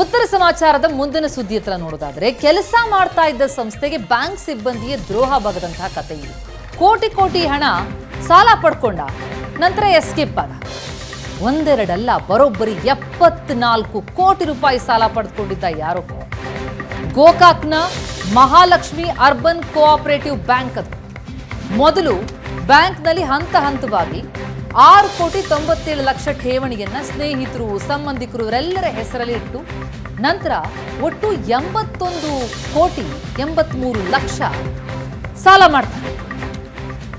ಉತ್ತರ ಸಮಾಚಾರದ ಮುಂದಿನ ಸುದ್ದಿ ಹತ್ರ ನೋಡೋದಾದ್ರೆ, ಕೆಲಸ ಮಾಡ್ತಾ ಇದ್ದ ಸಂಸ್ಥೆಗೆ ಬ್ಯಾಂಕ್ ಸಿಬ್ಬಂದಿಯ ದ್ರೋಹ ಬಗದಂತಹ ಕಥೆ ಇದು. ಕೋಟಿ ಕೋಟಿ ಹಣ ಸಾಲ ಪಡ್ಕೊಂಡ, ನಂತರ ಎಸ್ಕೇಪ್ ಆದ. ಒಂದೆರಡಲ್ಲ, ಬರೋಬ್ಬರಿ ಎಪ್ಪತ್ನಾಲ್ಕು ಕೋಟಿ ರೂಪಾಯಿ ಸಾಲ ಪಡೆದುಕೊಂಡಿದ್ದ ಯಾರೋ ಗೋಕಾಕ್ನ ಮಹಾಲಕ್ಷ್ಮಿ ಅರ್ಬನ್ ಕೋಆಪರೇಟಿವ್ ಬ್ಯಾಂಕ್ ಅದು. ಮೊದಲು ಬ್ಯಾಂಕ್ನಲ್ಲಿ ಹಂತ ಹಂತವಾಗಿ ಆರು ಕೋಟಿ ತೊಂಬತ್ತೇಳು ಲಕ್ಷ ಠೇವಣಿಯನ್ನ ಸ್ನೇಹಿತರು, ಸಂಬಂಧಿಕರು ಇವರೆಲ್ಲರ ಹೆಸರಲ್ಲಿ ಇಟ್ಟು ನಂತರ ಒಟ್ಟು ಎಂಬತ್ತೊಂದು ಕೋಟಿ ಎಂಬತ್ಮೂರು ಲಕ್ಷ ಸಾಲ ಮಾಡ್ತಾರೆ.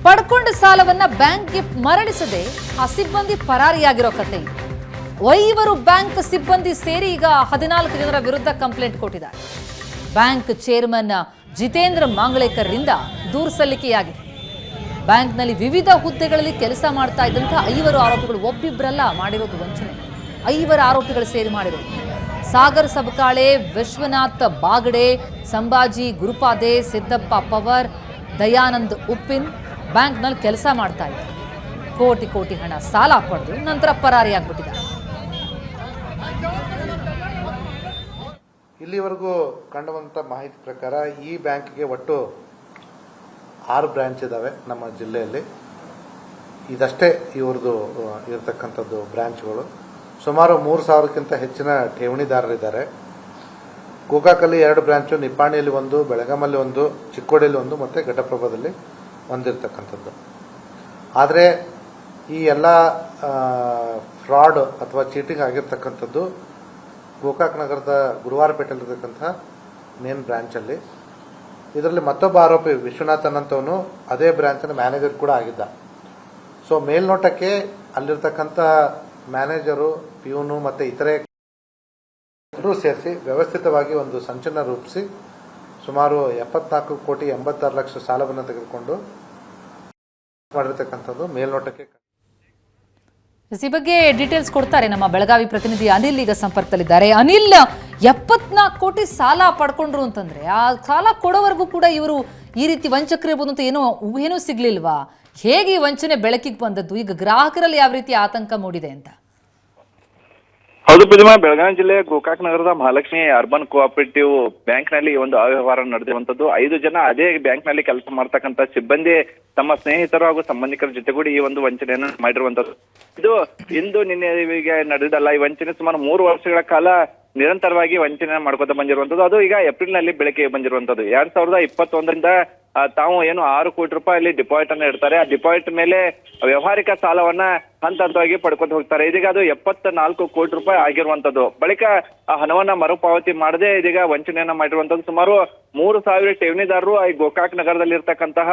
ಪಡ್ಕೊಂಡ ಸಾಲವನ್ನ ಬ್ಯಾಂಕ್ಗೆ ಮರಳಿಸದೆ ಆ ಸಿಬ್ಬಂದಿ ಪರಾರಿಯಾಗಿರೋ ಕತೆ ಐವರು ಬ್ಯಾಂಕ್ ಸಿಬ್ಬಂದಿ ಸೇರಿ ಈಗ ಹದಿನಾಲ್ಕು ಜನರ ವಿರುದ್ಧ ಕಂಪ್ಲೇಂಟ್ ಕೊಟ್ಟಿದ್ದಾರೆ. ಬ್ಯಾಂಕ್ ಚೇರ್ಮನ್ ಜಿತೇಂದ್ರ ಮಾಂಗ್ಳೇಕರ್ರಿಂದ ದೂರು ಸಲ್ಲಿಕೆಯಾಗಿದೆ. ಬ್ಯಾಂಕ್ನಲ್ಲಿ ವಿವಿಧ ಹುದ್ದೆಗಳಲ್ಲಿ ಕೆಲಸ ಮಾಡ್ತಾ ಇದ್ದಂತಹ ಐವರು ಆರೋಪಿಗಳು ಒಬ್ಬಿಬ್ಬರಲ್ಲ ಮಾಡಿರೋದು ವಂಚನೆ. ಐವರು ಆರೋಪಿಗಳು ಸೇರಿ ಮಾಡಿರೋದು. ಸಾಗರ್ ಸಬಕಾಳೆ, ವಿಶ್ವನಾಥ್ ಬಾಗಡೆ, ಸಂಭಾಜಿ ಗುರುಪಾದೆ, ಸಿದ್ದಪ್ಪ ಪವರ್, ದಯಾನಂದ್ ಉಪ್ಪಿನ್ ಬ್ಯಾಂಕ್ನಲ್ಲಿ ಕೆಲಸ ಮಾಡ್ತಾ ಇದ್ದಾರೆ ಕೋಟಿ ಕೋಟಿ ಹಣ ಸಾಲ ಪಡೆದು ನಂತರ ಪರಾರಿಯಾಗ್ಬಿಟ್ಟಿದ್ದಾರೆ ಇಲ್ಲಿವರೆಗೂ ಕಂಡುವಂಥ ಮಾಹಿತಿ ಪ್ರಕಾರ ಈ ಬ್ಯಾಂಕ್ಗೆ ಒಟ್ಟು ಆರು ಬ್ರ್ಯಾಂಚ್ ಇದ್ದಾವೆ ನಮ್ಮ ಜಿಲ್ಲೆಯಲ್ಲಿ. ಇದಷ್ಟೇ ಇವ್ರದ್ದು ಇರತಕ್ಕಂಥದ್ದು ಬ್ರ್ಯಾಂಚ್ಗಳು ಸುಮಾರು ಮೂರು ಸಾವಿರಕ್ಕಿಂತ ಹೆಚ್ಚಿನ ಠೇವಣಿದಾರರಿದ್ದಾರೆ. ಗೋಕಾಕಲ್ಲಿ ಎರಡು ಬ್ರಾಂಚು, ನಿಪ್ಪಾಣಿಯಲ್ಲಿ ಒಂದು, ಬೆಳಗಾಮಲ್ಲಿ ಒಂದು, ಚಿಕ್ಕೋಡಿಯಲ್ಲಿ ಒಂದು ಮತ್ತು ಘಟಪ್ರಭಾದಲ್ಲಿ ಒಂದಿರ್ತಕ್ಕಂಥದ್ದು. ಆದರೆ ಈ ಎಲ್ಲ ಫ್ರಾಡ್ ಅಥವಾ ಚೀಟಿಂಗ್ ಆಗಿರ್ತಕ್ಕಂಥದ್ದು, ಗೋಕಾಕ್ ನಗರದ ಗುರುವಾರಪೇಟೆಯಲ್ಲಿರ್ತಕ್ಕಂಥ ಮೇನ್ ಬ್ರಾಂಚಲ್ಲಿ. ಇದರಲ್ಲಿ ಮತ್ತೊಬ್ಬ ಆರೋಪಿ ವಿಶ್ವನಾಥನ್ ಅಂತವನು ಅದೇ ಬ್ರಾಂಚಿನ ಮ್ಯಾನೇಜರ್ ಕೂಡ ಆಗಿದ್ದ. ಸೊ ಮೇಲ್ನೋಟಕ್ಕೆ ಅಲ್ಲಿರ್ತಕ್ಕಂಥ ಮ್ಯಾನೇಜರು ಪಿಯೂನು ಮತ್ತು ಇತರೆ ಸೇರಿಸಿ ವ್ಯವಸ್ಥಿತವಾಗಿ ಒಂದು ಸಂಚಲನ ರೂಪಿಸಿ ಸುಮಾರು ಎಪ್ಪತ್ನಾಲ್ಕು ಕೋಟಿ ಎಂಬತ್ತಾರು ಲಕ್ಷ ಸಾಲವನ್ನು ತೆಗೆದುಕೊಂಡು ಮಾಡಿರ್ತಕ್ಕಂಥದ್ದು ಮೇಲ್ನೋಟಕ್ಕೆ ಈ ಬಗ್ಗೆ ಡೀಟೇಲ್ಸ್ ಕೊಡ್ತಾರೆ ನಮ್ಮ ಬೆಳಗಾವಿ ಪ್ರತಿನಿಧಿ ಅನಿಲ್ ಈಗ ಸಂಪರ್ಕದಲ್ಲಿದ್ದಾರೆ. ಅನಿಲ್ ಎಪ್ಪತ್ನಾಲ್ಕು ಕೋಟಿ ಸಾಲ ಪಡ್ಕೊಂಡ್ರು ಅಂತಂದ್ರೆ, ಆ ಸಾಲ ಕೊಡೋವರೆಗೂ ಕೂಡ ಇವರು ಈ ರೀತಿ ವಂಚಕರಿರ್ಬೋದು ಅಂತ ಏನೋ ಊಹೆನೂ ಸಿಗ್ಲಿಲ್ವಾ? ಹೇಗೆ ಈ ವಂಚನೆ ಬೆಳಕಿಗೆ ಬಂದದ್ದು? ಈಗ ಗ್ರಾಹಕರಲ್ಲಿ ಯಾವ ರೀತಿ ಆತಂಕ ಮೂಡಿದೆ ಅಂತ? ಹೌದು ಪ್ರತಿಮಾ ಬೆಳಗಾವಿ ಜಿಲ್ಲೆಯ ಗೋಕಾಕ್ ನಗರದ ಮಹಾಲಕ್ಷ್ಮಿ ಅರ್ಬನ್ ಕೋಆಪರೇಟಿವ್ ಬ್ಯಾಂಕ್ನಲ್ಲಿ ಒಂದು ಅವ್ಯವಹಾರ ನಡೆದಿರುವಂತದ್ದು. ಐದು ಜನ ಅದೇ ಬ್ಯಾಂಕ್ನಲ್ಲಿ ಕೆಲಸ ಮಾಡ್ತಕ್ಕಂತ ಸಿಬ್ಬಂದಿ ತಮ್ಮ ಸ್ನೇಹಿತರು ಹಾಗೂ ಸಂಬಂಧಿಕರ ಜೊತೆಗೂಡಿ ಈ ಒಂದು ವಂಚನೆಯನ್ನು ಮಾಡಿರುವಂತದ್ದು. ಇದು ಇಂದು ನಿನ್ನೆ ನಡೆದಲ್ಲ ಈ ವಂಚನೆ ಸುಮಾರು ಮೂರು ವರ್ಷಗಳ ಕಾಲ ನಿರಂತರವಾಗಿ ವಂಚನೆ ಮಾಡ್ಕೊತಾ ಬಂದಿರುವಂತದ್ದು ಅದು ಈಗ ಏಪ್ರಿಲ್ನಲ್ಲಿ ಬೆಳಕಿಗೆ ಬಂದಿರುವಂತದ್ದು ಎರಡ್ ಸಾವಿರದ ಇಪ್ಪತ್ತೊಂದರಿಂದ ತಾವು ಏನು ಆರು ಕೋಟಿ ರೂಪಾಯಿ ಅಲ್ಲಿ ಡಿಪಾಸಿಟ್ ಅನ್ನ ಇಡ್ತಾರೆ. ಆ ಡಿಪಾಸಿಟ್ ಮೇಲೆ ವ್ಯವಹಾರಿಕ ಸಾಲವನ್ನ ಹಂತ ಹಂತವಾಗಿ ಪಡ್ಕೊಂಡು ಹೋಗ್ತಾರೆ. ಇದೀಗ ಅದು ಎಪ್ಪತ್ತ ನಾಲ್ಕು ಕೋಟಿ ರೂಪಾಯಿ ಆಗಿರುವಂತದ್ದು. ಬಳಿಕ ಆ ಹಣವನ್ನ ಮರುಪಾವತಿ ಮಾಡದೆ ಇದೀಗ ವಂಚನೆಯನ್ನ ಮಾಡಿರುವಂತದ್ದು. ಸುಮಾರು ಮೂರು ಸಾವಿರ ಠೇವಣಿದಾರರು ಈ ಗೋಕಾಕ್ ನಗರದಲ್ಲಿ ಇರ್ತಕ್ಕಂತಹ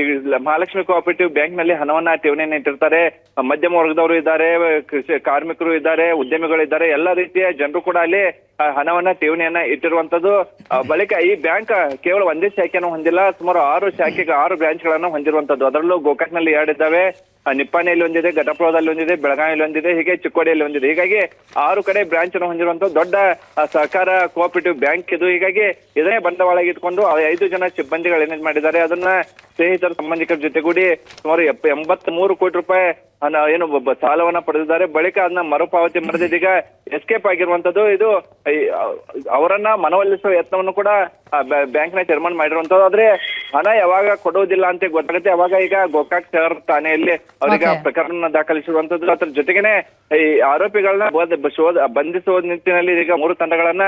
ಈ ಮಹಾಲಕ್ಷ್ಮಿ ಕೋಆಪರೇಟಿವ್ ಬ್ಯಾಂಕ್ನಲ್ಲಿ ಹಣವನ್ನ ಠೇವಣಿಯನ್ನು ಇಟ್ಟಿರ್ತಾರೆ. ಮಧ್ಯಮ ವರ್ಗದವರು ಇದ್ದಾರೆ, ಕೃಷಿ ಕಾರ್ಮಿಕರು ಇದ್ದಾರೆ ಉದ್ಯಮಿಗಳು ಇದ್ದಾರೆ ಎಲ್ಲ ರೀತಿಯ ಜನರು ಕೂಡ ಅಲ್ಲಿ ಹಣವನ್ನ ಠೇವಣಿಯನ್ನ ಇಟ್ಟಿರುವಂತದ್ದು. ಬಳಿಕ ಈ ಬ್ಯಾಂಕ್ ಕೇವಲ ಒಂದೇ ಶಾಖೆಯನ್ನು ಹೊಂದಿಲ್ಲ, ಸುಮಾರು ಆರು ಶಾಖೆಗೆ ಆರು ಬ್ರಾಂಚ್ ಗಳನ್ನ ಹೊಂದಿರುವಂತದ್ದು. ಅದರಲ್ಲೂ ಗೋಕಾಕ್ನಲ್ಲಿ ಎರಡಿದ್ದಾವೆ ನಿಪ್ಪಾಣಿಯಲ್ಲಿ ಒಂದಿದೆ ಘಟಪ್ರಭದಲ್ಲಿ ಒಂದಿದೆ, ಬೆಳಗಾವಿಯಲ್ಲಿ ಒಂದಿದೆ, ಹೀಗೆ ಚಿಕ್ಕೋಡಿಯಲ್ಲಿ ಒಂದಿದೆ. ಹೀಗಾಗಿ ಆರು ಕಡೆ ಬ್ರಾಂಚ್ ಅನ್ನು ಹೊಂದಿರುವಂತ ದೊಡ್ಡ ಸಹಕಾರ ಕೋಆಪರೇಟಿವ್ ಬ್ಯಾಂಕ್ ಇದು. ಹೀಗಾಗಿ ಇದನ್ನೇ ಬಂಡವಾಳ ಇಟ್ಕೊಂಡು ಐದು ಜನ ಸಿಬ್ಬಂದಿಗಳು ಏನೇನ್ ಮಾಡಿದ್ದಾರೆ, ಅದನ್ನ ಸ್ನೇಹಿತರ ಸಂಬಂಧಿಕರ ಜೊತೆಗೂಡಿ ಸುಮಾರು ಎಪ್ಪ ಎಂಬತ್ ಮೂರು ಕೋಟಿ ರೂಪಾಯಿ ಏನು ಸಾಲವನ್ನ ಪಡೆದಿದ್ದಾರೆ. ಬಳಿಕ ಅದನ್ನ ಮರುಪಾವತಿ ಮಾಡದೆ ಇದೀಗ ಎಸ್ಕೇಪ್ ಆಗಿರುವಂತದ್ದು. ಇದು ಅವರನ್ನ ಮನವೊಲಿಸುವ ಯತ್ನವನ್ನು ಕೂಡ ಬ್ಯಾಂಕ್ನ ಚೇರ್ಮನ್ ಮಾಡಿರುವಂತದ್ದು. ಆದ್ರೆ ಹಣ ಯಾವಾಗ ಕೊಡೋದಿಲ್ಲ ಅಂತ ಗೊತ್ತಾಗುತ್ತೆ. ಅವಾಗ ಈಗ ಗೋಕಾಕ್ ಸರ್ ಠಾಣೆಯಲ್ಲಿ ಅವರಿಗೆ ಪ್ರಕರಣ ದಾಖಲಿಸಿರುವಂತದ್ದು ಅದ್ರ ಜೊತೆಗೇನೆ ಈ ಆರೋಪಿಗಳನ್ನ ಶೋಧ ಬಂಧಿಸುವ ನಿಟ್ಟಿನಲ್ಲಿ ಈಗ ಮೂರು ತಂಡಗಳನ್ನ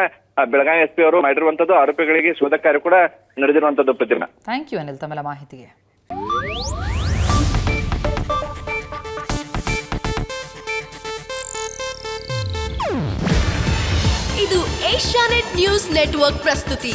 ಬೆಳಗಾವಿ ಎಸ್ ಪಿ ಅವರು ಮಾಡಿರುವಂತದ್ದು ಆರೋಪಿಗಳಿಗೆ ಶೋಧ ಕಾರ್ಯ ಕೂಡ ನಡೆದಿರುವಂತದ್ದು ಪ್ರತಿಮಾ ಥ್ಯಾಂಕ್ ಯು ಅನಿಲ್ ತಮ್ಮೆಲ್ಲ ಮಾಹಿತಿಗೆ. ಇದು ಏಷ್ಯಾನೆಟ್ ನ್ಯೂಸ್ ನೆಟ್ವರ್ಕ್ ಪ್ರಸ್ತುತಿ.